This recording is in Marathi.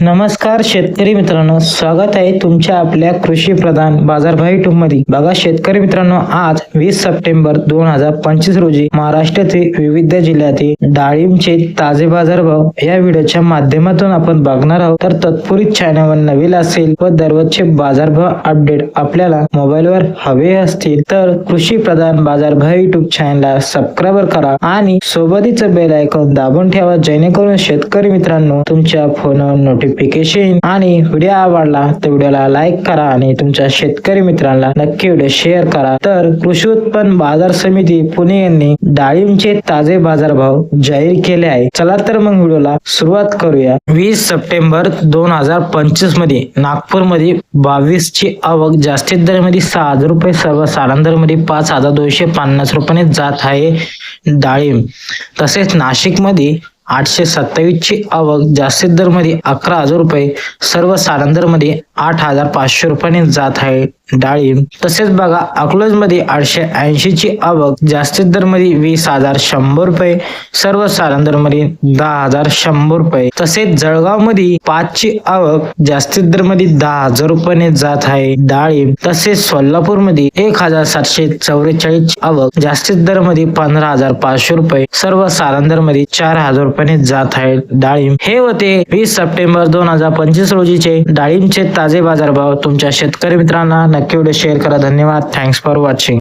नमस्कार शेतकरी मित्रांनो स्वागत आहे तुमच्या आपल्या कृषी प्रधान बाजारभाई मध्ये बघा शेतकरी मित्रांनो आज वीस सप्टेंबर दोन हजार पंचवीस रोजी महाराष्ट्रातील विविध जिल्ह्यातील डाळिंबचे ताजे बाजारभाव या व्हिडिओच्या माध्यमातून आपण बघणार आहोत. तर तत्पूर्वी चॅनलवर नवीन असेल व दररोजचे बाजारभाव अपडेट आपल्याला मोबाईलवर हवे असतील तर कृषी प्रधान बाजारभाई युट्यूब चॅनलला सबस्क्राईब करा आणि सोबतीच बेल आयकॉन दाबून ठेवा जेणेकरून शेतकरी मित्रांनो तुमच्या फोनवर नोटिफिकेशन आणि व्हिडिओ आवडला तर व्हिडिओला लाईक करा आणि तुमच्या शेतकरी मित्रांना नक्की व्हिडिओ शेअर करा. तर कृषी उत्पन्न बाजार समिती पुणे यांनी डाळिंबचे ताजे बाजारभाव जाहीर केले आहे. चला तर मग व्हिडिओला सुरुवात करूया. वीस सप्टेंबर दोन हजार पंचवीसमध्ये नागपूरमध्ये बावीस ची आवक जास्तीत दरमध्ये सहा हजार रुपये सर्व सर्वसाधारणमध्ये पाच हजार दोनशे पन्नास रुपयाने जात आहे डाळिंब. तसेच नाशिकमध्ये आठशे सत्तावीसची आवक जास्तीत दरमध्ये अकरा हजार रुपये सर्व सारंदरमध्ये आठ हजार पाचशे रुपयाने जात आहे. डाळिंब. तसेच बघा अकलोजमध्ये आठशे ऐंशी ची आवक जास्तीत दरमध्ये वीस हजार शंभर रुपये सर्व सारंदरमध्ये दहा हजार शंभर रुपये. तसेच जळगावमध्ये पाच ची आवक जास्तीत दरमध्ये दहा हजार रुपयाने जात आहे. डाळिंब. तसेच सोलापूरमध्ये एक हजार सातशे चौवेचाळीस आवक जास्तीत दरमध्ये पंधरा हजार पाचशे रुपये सर्व सारंदरमध्ये चार हजार रुपयाने जात आहे. डाळिंब. हे होते वीस सप्टेंबर दोन हजार पंचवीस रोजीचे डाळिंबचे ताजे बाजारभाव तुमच्या शेतकरी मित्रांना. नक्की व्हिडिओ शेअर करा. धन्यवाद. Thanks for watching